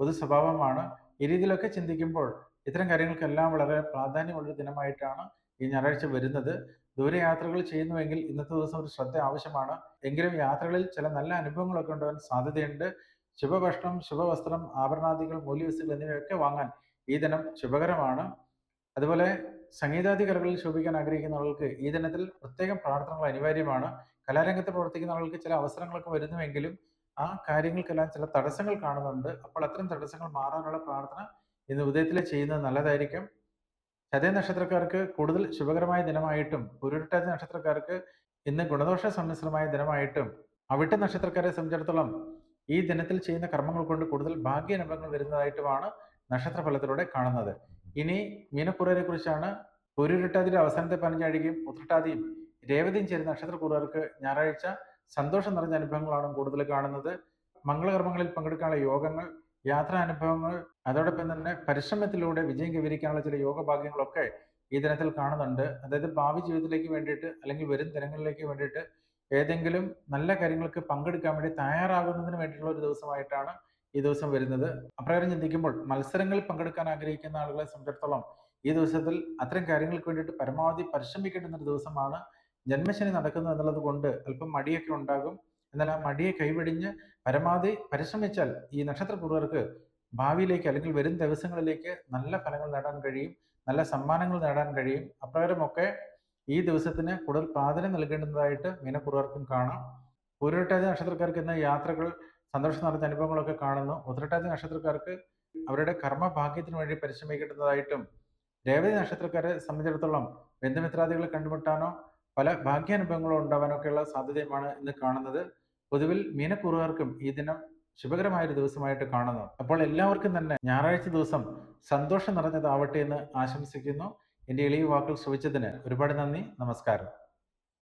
പൊതു സ്വഭാവമാണ്. ഈ രീതിയിലൊക്കെ ചിന്തിക്കുമ്പോൾ ഇത്തരം കാര്യങ്ങൾക്കെല്ലാം വളരെ പ്രാധാന്യമുള്ളൊരു ദിനമായിട്ടാണ് ഈ ഞായറാഴ്ച വരുന്നത്. ദൂരയാത്രകൾ ചെയ്യുന്നുവെങ്കിൽ ഇന്നത്തെ ദിവസം ഒരു ശ്രദ്ധ ആവശ്യമാണ്. എങ്കിലും യാത്രകളിൽ ചില നല്ല അനുഭവങ്ങളൊക്കെ ഉണ്ടാകാൻ സാധ്യതയുണ്ട്. ശുഭഭക്ഷണം ശുഭവസ്ത്രം ആഭരണാദികൾ മൂല്യവസ്തുക്കൾ എന്നിവയൊക്കെ വാങ്ങാൻ ഈ ദിനം ശുഭകരമാണ്. അതുപോലെ സംഗീതാദി കലകളിൽ ശോഭിക്കാൻ ആഗ്രഹിക്കുന്ന ആളുകൾക്ക് ഈ ദിനത്തിൽ പ്രത്യേകം പ്രാർത്ഥനകൾ അനിവാര്യമാണ്. കലാരംഗത്ത് പ്രവർത്തിക്കുന്ന ആളുകൾക്ക് ചില അവസരങ്ങളൊക്കെ വരുന്നുവെങ്കിലും ആ കാര്യങ്ങൾക്കെല്ലാം ചില തടസ്സങ്ങൾ കാണുന്നുണ്ട്. അപ്പോൾ അത്തരം തടസ്സങ്ങൾ മാറാനുള്ള പ്രാർത്ഥന ഇന്ന് ഉദയത്തിൽ ചെയ്യുന്നത് നല്ലതായിരിക്കും. ചതയ നക്ഷത്രക്കാർക്ക് കൂടുതൽ ശുഭകരമായ ദിനമായിട്ടും പുരുട്ടാതി നക്ഷത്രക്കാർക്ക് ഇന്ന് ഗുണദോഷ സമ്മിശ്രമായ ദിനമായിട്ടും അവിട്ട നക്ഷത്രക്കാരെ സംബന്ധിച്ചിടത്തോളം ഈ ദിനത്തിൽ ചെയ്യുന്ന കർമ്മങ്ങൾ കൊണ്ട് കൂടുതൽ ഭാഗ്യാനുഭവങ്ങൾ വരുന്നതായിട്ടുമാണ് നക്ഷത്ര ഫലത്തിലൂടെ കാണുന്നത്. ഇനി മീനക്കുറേനെ കുറിച്ചാണ് പുരുരുട്ടാതിയുടെ അവസാനത്തെ പതിനഞ്ചാഴികയും ഉത്രട്ടാതിയും രേവതിയും ചേരുന്ന നക്ഷത്രക്കൂറുകാർക്ക് ഞായറാഴ്ച സന്തോഷം നിറഞ്ഞ അനുഭവങ്ങളാണ് കൂടുതൽ കാണുന്നത്. മംഗളകർമ്മങ്ങളിൽ പങ്കെടുക്കാനുള്ള യോഗങ്ങൾ യാത്രാനുഭവങ്ങൾ അതോടൊപ്പം തന്നെ പരിശ്രമത്തിലൂടെ വിജയം കൈവരിക്കാനുള്ള ചില യോഗഭാഗ്യങ്ങളൊക്കെ ഈ ദിനത്തിൽ കാണുന്നുണ്ട്. അതായത് ഭാവി ജീവിതത്തിലേക്ക് വേണ്ടിയിട്ട് അല്ലെങ്കിൽ വരും ദിനങ്ങളിലേക്ക് വേണ്ടിയിട്ട് ഏതെങ്കിലും നല്ല കാര്യങ്ങൾക്ക് പങ്കെടുക്കാൻ വേണ്ടി തയ്യാറാകുന്നതിന് വേണ്ടിയിട്ടുള്ള ഒരു ദിവസമായിട്ടാണ് ഈ ദിവസം വരുന്നത്. അപ്രകാരം ചിന്തിക്കുമ്പോൾ മത്സരങ്ങളിൽ പങ്കെടുക്കാൻ ആഗ്രഹിക്കുന്ന ആളുകളെ സംബന്ധിച്ചിടത്തോളം ഈ ദിവസത്തിൽ അത്തരം കാര്യങ്ങൾക്ക് വേണ്ടിയിട്ട് പരമാവധി പരിശ്രമിക്കേണ്ടുന്ന ഒരു ദിവസമാണ് ജന്മശനി നടക്കുന്നത് എന്നുള്ളത് കൊണ്ട് അല്പം മടിയൊക്കെ ഉണ്ടാകും. എന്നാൽ ആ മടിയെ കൈവെടിഞ്ഞ് പരമാവധി പരിശ്രമിച്ചാൽ ഈ നക്ഷത്രപൂർവർക്ക് ഭാവിയിലേക്ക് അല്ലെങ്കിൽ വരും ദിവസങ്ങളിലേക്ക് നല്ല ഫലങ്ങൾ നേടാൻ കഴിയും നല്ല സമ്മാനങ്ങൾ നേടാൻ കഴിയും. അപ്രകാരമൊക്കെ ഈ ദിവസത്തിന് കൂടുതൽ പ്രാധാന്യം നൽകേണ്ടതായിട്ട് മീനക്കുറവർക്കും കാണാം. പൂരട്ടാതി നക്ഷത്രക്കാർക്ക് ഇന്ന് യാത്രകൾ സന്തോഷം നിറഞ്ഞ അനുഭവങ്ങളൊക്കെ കാണുന്നു. ഉത്രട്ടാതി നക്ഷത്രക്കാർക്ക് അവരുടെ കർമ്മഭാഗ്യത്തിന് വേണ്ടി പരിശ്രമിക്കേണ്ടതായിട്ടും രേവതി നക്ഷത്രക്കാരെ സംബന്ധിച്ചിടത്തോളം ബന്ധുമിത്രാദികളെ കണ്ടുമുട്ടാനോ പല ഭാഗ്യാനുഭവങ്ങളോ ഉണ്ടാവാനൊക്കെയുള്ള സാധ്യതയുമാണ് ഇന്ന് കാണുന്നത്. പൊതുവിൽ മീനക്കുറുകാർക്കും ഈ ദിനം ശുഭകരമായ ഒരു ദിവസമായിട്ട് കാണുന്നു. അപ്പോൾ എല്ലാവർക്കും തന്നെ ഞായറാഴ്ച ദിവസം സന്തോഷം നിറഞ്ഞതാവട്ടെ എന്ന് ആശംസിക്കുന്നു. എന്റെ എളിയ വാക്കുകൾ ശ്രമിച്ചതിന് ഒരുപാട് നന്ദി. നമസ്കാരം.